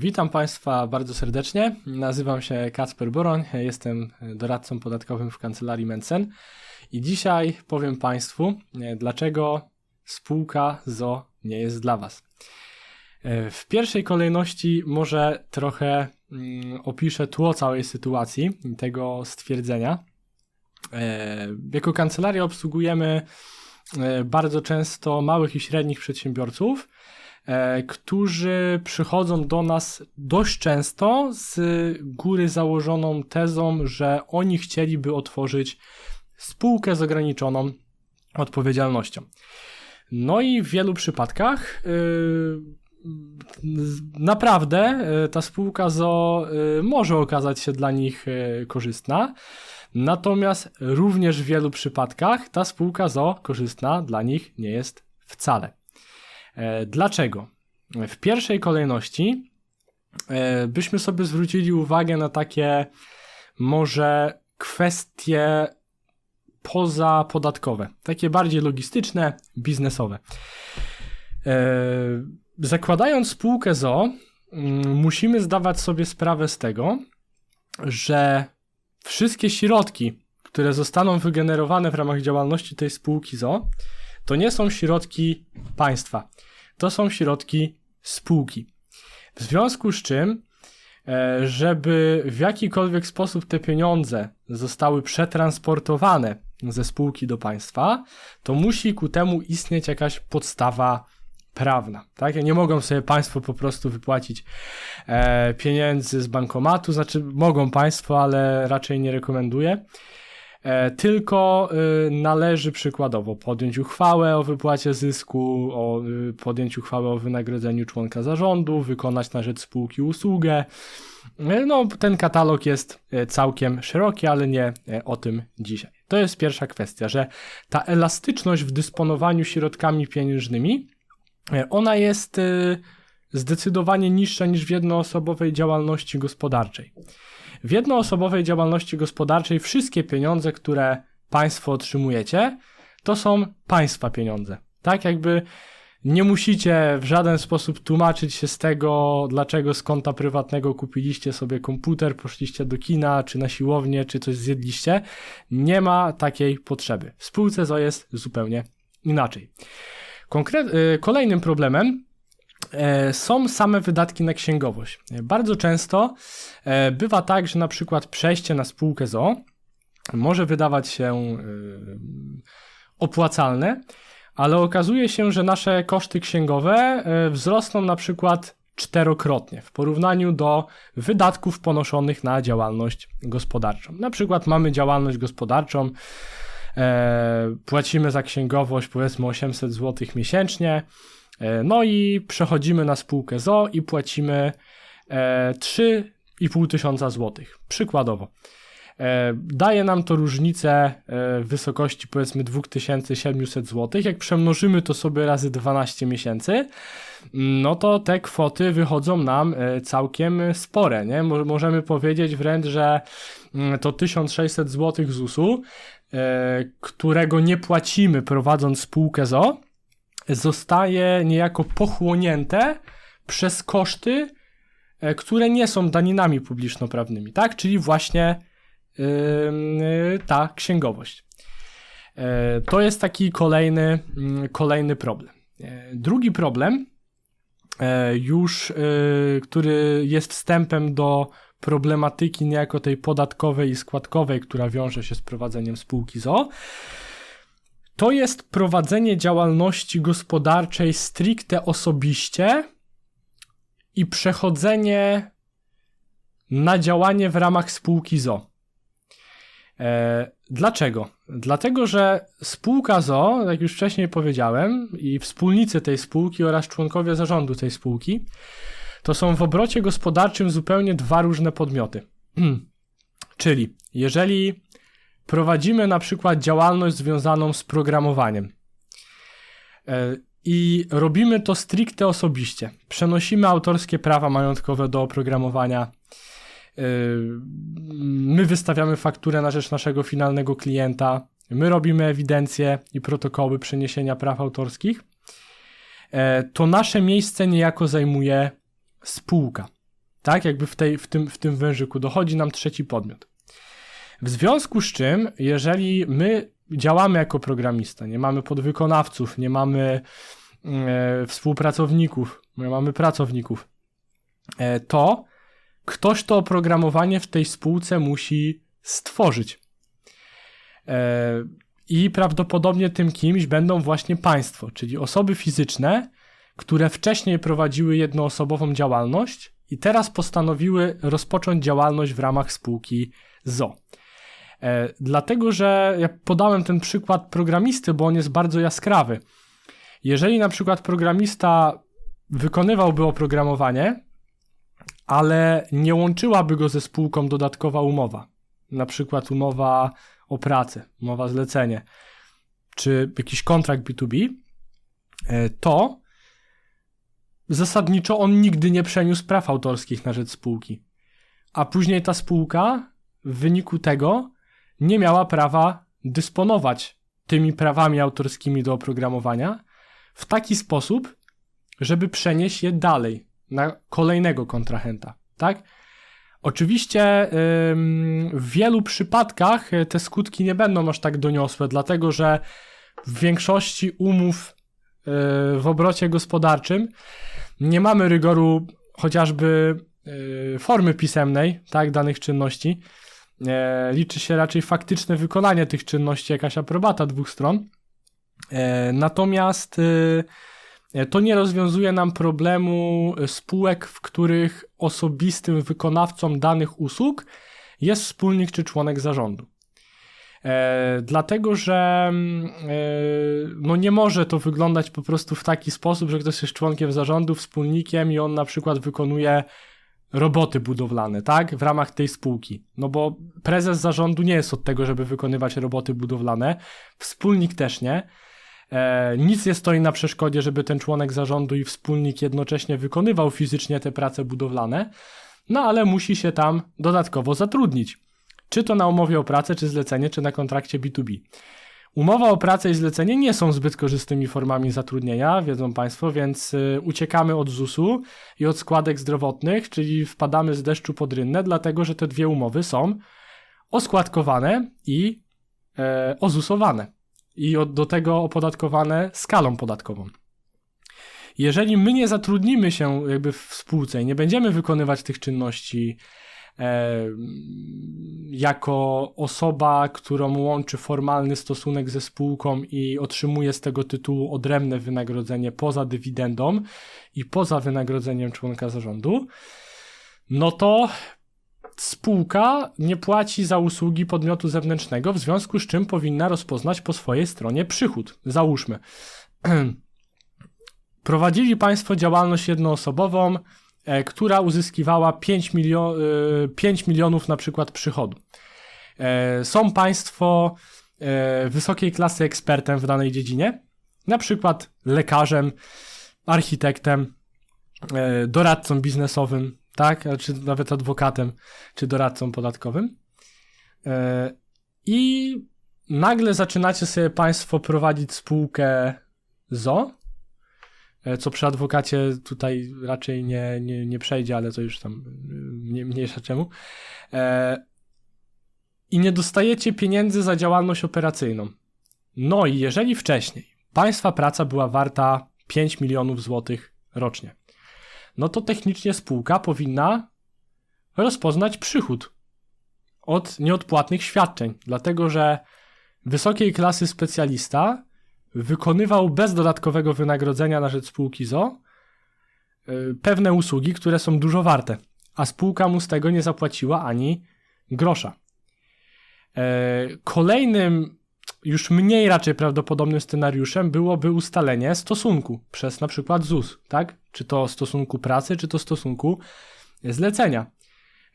Witam Państwa bardzo serdecznie. Nazywam się Kacper Boroń, jestem doradcą podatkowym w kancelarii Mensen i dzisiaj powiem Państwu, dlaczego spółka ZO nie jest dla Was. W pierwszej kolejności może trochę mm, opiszę tło całej sytuacji tego stwierdzenia. E, Jako kancelaria obsługujemy e, bardzo często małych i średnich przedsiębiorców, którzy przychodzą do nas dość często z góry założoną tezą, że oni chcieliby otworzyć spółkę z ograniczoną odpowiedzialnością. No i w wielu przypadkach z- naprawdę yy, ta spółka ZO yy, może okazać się dla nich korzystna. Natomiast również w wielu przypadkach ta spółka ZO korzystna dla nich nie jest wcale. E, Dlaczego? W pierwszej kolejności e, byśmy sobie zwrócili uwagę na takie może kwestie pozapodatkowe, takie bardziej logistyczne, biznesowe. E, Zakładając spółkę ZO, musimy zdawać sobie sprawę z tego, że wszystkie środki, które zostaną wygenerowane w ramach działalności tej spółki ZO, to nie są środki państwa. To są środki spółki. W związku z czym, e, żeby w jakikolwiek sposób te pieniądze zostały przetransportowane ze spółki do państwa, to musi ku temu istnieć jakaś podstawa prawna. Tak? Nie mogą sobie państwo po prostu wypłacić e, pieniędzy z bankomatu, znaczy mogą państwo, ale raczej nie rekomenduję. E, tylko y, należy przykładowo podjąć uchwałę o wypłacie zysku, o, y, podjąć uchwałę o wynagrodzeniu członka zarządu, wykonać na rzecz spółki usługę. E, No, ten katalog jest e, całkiem szeroki, ale nie o tym dzisiaj. To jest pierwsza kwestia, że ta elastyczność w dysponowaniu środkami pieniężnymi, ona jest zdecydowanie niższa niż w jednoosobowej działalności gospodarczej. W jednoosobowej działalności gospodarczej wszystkie pieniądze, które Państwo otrzymujecie, to są Państwa pieniądze. Tak jakby nie musicie w żaden sposób tłumaczyć się z tego, dlaczego z konta prywatnego kupiliście sobie komputer, poszliście do kina, czy na siłownię, czy coś zjedliście. Nie ma takiej potrzeby. W spółce ZO jest zupełnie inaczej. Y, kolejnym problemem są same wydatki na księgowość. E, Bardzo często e, bywa tak, że na przykład przejście na spółkę ZO może wydawać się e, opłacalne, ale okazuje się, że nasze koszty księgowe e, wzrosną na przykład czterokrotnie w porównaniu do wydatków ponoszonych na działalność gospodarczą. Na przykład mamy działalność gospodarczą, e, płacimy za księgowość powiedzmy 800 zł miesięcznie, e, no i przechodzimy na spółkę ZO i płacimy e, 3,5 tysiąca złotych, przykładowo. E, Daje nam to różnicę e, w wysokości powiedzmy 2700 zł. Jak przemnożymy to sobie razy 12 miesięcy, no to te kwoty wychodzą nam e, całkiem spore. Nie? Mo- Możemy powiedzieć wręcz, że mm, to 1600 zł ZUS-u, e, którego nie płacimy prowadząc spółkę ZO, zostaje niejako pochłonięte przez koszty, e, które nie są daninami publiczno-prawnymi, tak? Czyli właśnie ym, y, ta księgowość. E, To jest taki kolejny, mm, kolejny problem. E, Drugi problem, już y, który jest wstępem do problematyki niejako tej podatkowej i składkowej, która wiąże się z prowadzeniem spółki ZO, to jest prowadzenie działalności gospodarczej stricte osobiście i przechodzenie na działanie w ramach spółki ZO. E, dlaczego? Dlatego, że spółka ZO, jak już wcześniej powiedziałem, i wspólnicy tej spółki oraz członkowie zarządu tej spółki, to są w obrocie gospodarczym zupełnie dwa różne podmioty. Czyli jeżeli prowadzimy na przykład działalność związaną z programowaniem. E, i robimy to stricte osobiście, przenosimy autorskie prawa majątkowe do oprogramowania, Yy, my wystawiamy fakturę na rzecz naszego finalnego klienta, my robimy ewidencję i protokoły przeniesienia praw autorskich, e, to nasze miejsce niejako zajmuje spółka. Tak, jakby w, tej, w, tym, w tym wężyku dochodzi nam trzeci podmiot. W związku z czym, jeżeli my działamy jako programista, nie mamy podwykonawców, nie mamy e, współpracowników, nie mamy pracowników, e, to ktoś to oprogramowanie w tej spółce musi stworzyć. E, I prawdopodobnie tym kimś będą właśnie państwo, czyli osoby fizyczne, które wcześniej prowadziły jednoosobową działalność i teraz postanowiły rozpocząć działalność w ramach spółki ZO. E, dlatego, że ja podałem ten przykład programisty, bo on jest bardzo jaskrawy. Jeżeli na przykład programista wykonywałby oprogramowanie, ale nie łączyłaby go ze spółką dodatkowa umowa, na przykład umowa o pracę, umowa zlecenie, czy jakiś kontrakt B2B, e, to zasadniczo on nigdy nie przeniósł praw autorskich na rzecz spółki. A później ta spółka w wyniku tego nie miała prawa dysponować tymi prawami autorskimi do oprogramowania w taki sposób, żeby przenieść je dalej na kolejnego kontrahenta, tak? Oczywiście w wielu przypadkach e, te skutki nie będą aż tak doniosłe, dlatego że w większości umów e, w obrocie gospodarczym nie mamy rygoru chociażby e, formy pisemnej, tak, danych czynności. Liczy się raczej faktyczne wykonanie tych czynności, jakaś aprobata dwóch stron. Natomiast E, to nie rozwiązuje nam problemu e, spółek, w których osobistym wykonawcą danych usług jest wspólnik czy członek zarządu. E, dlatego, że e, no nie może to wyglądać po prostu w taki sposób, że ktoś jest członkiem zarządu, wspólnikiem i on na przykład wykonuje roboty budowlane, tak? W ramach tej spółki. No bo prezes zarządu nie jest od tego, żeby wykonywać roboty budowlane, wspólnik też nie. E, nic nie stoi na przeszkodzie, żeby ten członek zarządu i wspólnik jednocześnie wykonywał fizycznie te prace budowlane, no ale musi się tam dodatkowo zatrudnić. Czy to na umowie o pracę, czy zlecenie, czy na kontrakcie B2B. Umowa o pracę i zlecenie nie są zbyt korzystnymi formami zatrudnienia, wiedzą Państwo, więc y, uciekamy od ZUS-u i od składek zdrowotnych, czyli wpadamy z deszczu pod rynnę, dlatego że te dwie umowy są oskładkowane i e, ozusowane i od, do tego opodatkowane skalą podatkową. Jeżeli my nie zatrudnimy się jakby w spółce i nie będziemy wykonywać tych czynności jako osoba, którą łączy formalny stosunek ze spółką i otrzymuje z tego tytułu odrębne wynagrodzenie poza dywidendą i poza wynagrodzeniem członka zarządu, no to spółka nie płaci za usługi podmiotu zewnętrznego, w związku z czym powinna rozpoznać po swojej stronie przychód. Załóżmy. Prowadzili Państwo działalność jednoosobową, która uzyskiwała 5, milio 5 e, milionów na przykład przychodu. E, są Państwo wysokiej klasy ekspertem w danej dziedzinie, na przykład lekarzem, architektem, doradcą biznesowym, tak? Czy nawet adwokatem, czy doradcą podatkowym. E, I nagle zaczynacie sobie Państwo prowadzić spółkę ZO, e, co przy adwokacie tutaj raczej nie, nie, nie przejdzie, ale to już tam nie, mniejsza czemu. E, I nie dostajecie pieniędzy za działalność operacyjną. No i jeżeli wcześniej Państwa praca była warta 5 milionów złotych rocznie, no to technicznie spółka powinna rozpoznać przychód od nieodpłatnych świadczeń, dlatego że wysokiej klasy specjalista wykonywał bez dodatkowego wynagrodzenia na rzecz spółki ZO y, pewne usługi, które są dużo warte, a spółka mu z tego nie zapłaciła ani grosza. E, kolejnym już mniej raczej prawdopodobnym scenariuszem byłoby ustalenie stosunku przez na przykład ZUS, tak? Czy to stosunku pracy, czy to stosunku zlecenia,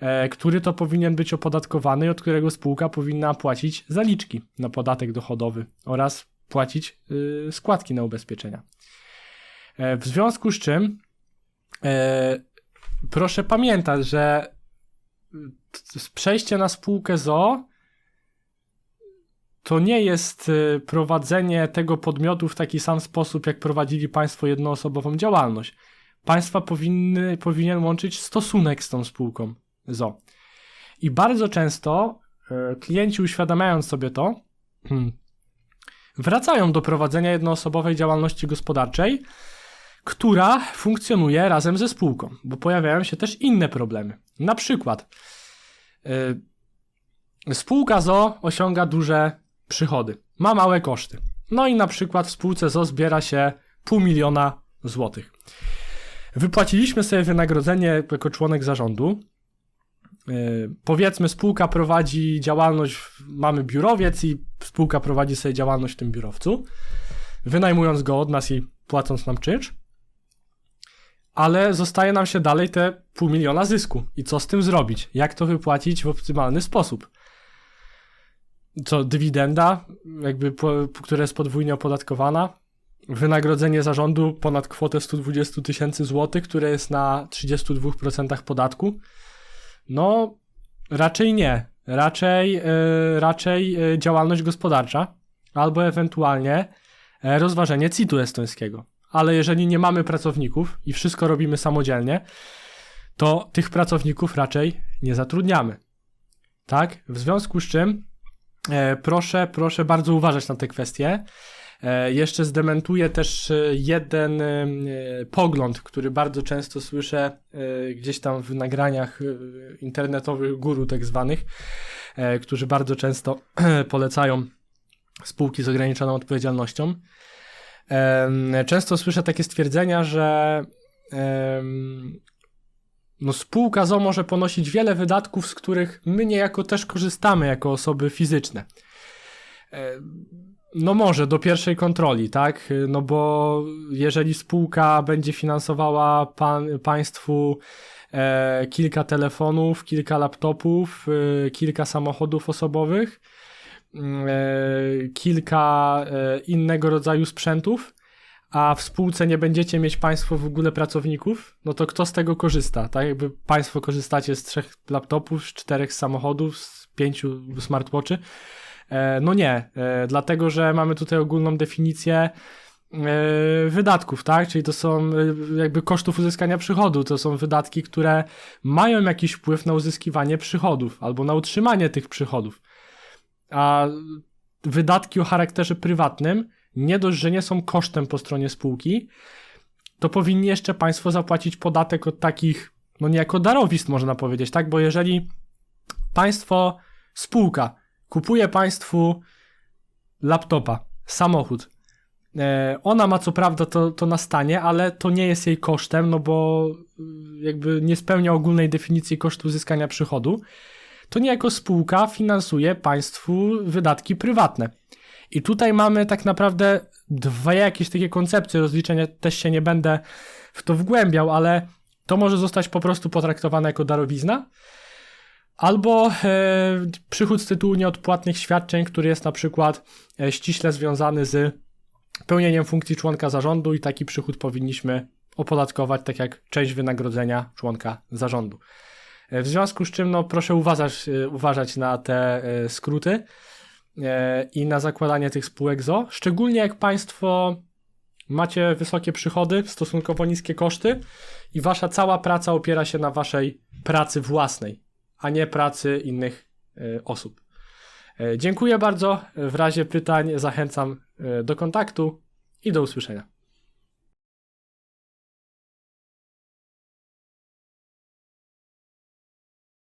e, który to powinien być opodatkowany i od którego spółka powinna płacić zaliczki na podatek dochodowy oraz płacić y, składki na ubezpieczenia. E, w związku z czym e, proszę pamiętać, że przejście na spółkę ZO to nie jest y, prowadzenie tego podmiotu w taki sam sposób, jak prowadzili Państwo jednoosobową działalność. państwa powinny, powinien łączyć stosunek z tą spółką ZO. I bardzo często klienci uświadamiając sobie to, hmm, wracają do prowadzenia jednoosobowej działalności gospodarczej, która funkcjonuje razem ze spółką, bo pojawiają się też inne problemy. Na przykład yy, spółka ZO osiąga duże przychody, ma małe koszty. No i na przykład w spółce ZO zbiera się pół miliona złotych. Wypłaciliśmy sobie wynagrodzenie jako członek zarządu. Yy, powiedzmy, spółka prowadzi działalność, mamy biurowiec i spółka prowadzi sobie działalność w tym biurowcu, wynajmując go od nas i płacąc nam czynsz ale zostaje nam się dalej te pół miliona zysku. I co z tym zrobić? Jak to wypłacić w optymalny sposób? Co, dywidenda, jakby, która jest podwójnie opodatkowana, wynagrodzenie zarządu ponad kwotę 120 tysięcy złotych, które jest na 32% podatku? No, raczej nie. Raczej, yy, raczej yy, działalność gospodarcza, albo ewentualnie yy, rozważenie CIT-u estońskiego ale jeżeli nie mamy pracowników i wszystko robimy samodzielnie, to tych pracowników raczej nie zatrudniamy. Tak? W związku z czym e, proszę, proszę bardzo uważać na te kwestie. E, jeszcze zdementuję też e, jeden e, pogląd, który bardzo często słyszę gdzieś tam w nagraniach internetowych guru tak zwanych, którzy bardzo często polecają spółki z ograniczoną odpowiedzialnością. Często słyszę takie stwierdzenia, że no spółka ZO może ponosić wiele wydatków, z których my niejako też korzystamy jako osoby fizyczne. No może do pierwszej kontroli, tak? No bo jeżeli spółka będzie finansowała pan, państwu e, kilka telefonów, kilka laptopów, e, kilka samochodów osobowych, E, kilka e, innego rodzaju sprzętów, a w spółce nie będziecie mieć Państwo w ogóle pracowników, no to kto z tego korzysta? Tak jakby Państwo korzystacie z trzech laptopów, z czterech samochodów, z pięciu smartwatchy. E, no nie, dlatego że mamy tutaj ogólną definicję wydatków, tak? Czyli to są jakby kosztów uzyskania przychodu. To są wydatki, które mają jakiś wpływ na uzyskiwanie przychodów albo na utrzymanie tych przychodów a wydatki o charakterze prywatnym nie dość, że nie są kosztem po stronie spółki, to powinni jeszcze Państwo zapłacić podatek od takich, no niejako darowizn, można powiedzieć, tak? Bo jeżeli Państwo, spółka, kupuje Państwu laptopa, samochód, e, ona ma co prawda to, to na stanie, ale to nie jest jej kosztem, no bo jakby nie spełnia ogólnej definicji kosztu uzyskania przychodu. To niejako spółka finansuje państwu wydatki prywatne. I tutaj mamy tak naprawdę dwa jakieś takie koncepcje rozliczenia, też się nie będę w to wgłębiał, ale to może zostać po prostu potraktowane jako darowizna, albo e, przychód z tytułu nieodpłatnych świadczeń, który jest na przykład e, ściśle związany z pełnieniem funkcji członka zarządu i taki przychód powinniśmy opodatkować tak jak część wynagrodzenia członka zarządu. W związku z czym no, proszę uważać, e, uważać na te e, skróty e, i na zakładanie tych spółek ZO, szczególnie jak Państwo macie wysokie przychody, stosunkowo niskie koszty i Wasza cała praca opiera się na Waszej pracy własnej, a nie pracy innych osób. Dziękuję bardzo. W razie pytań zachęcam do kontaktu i do usłyszenia.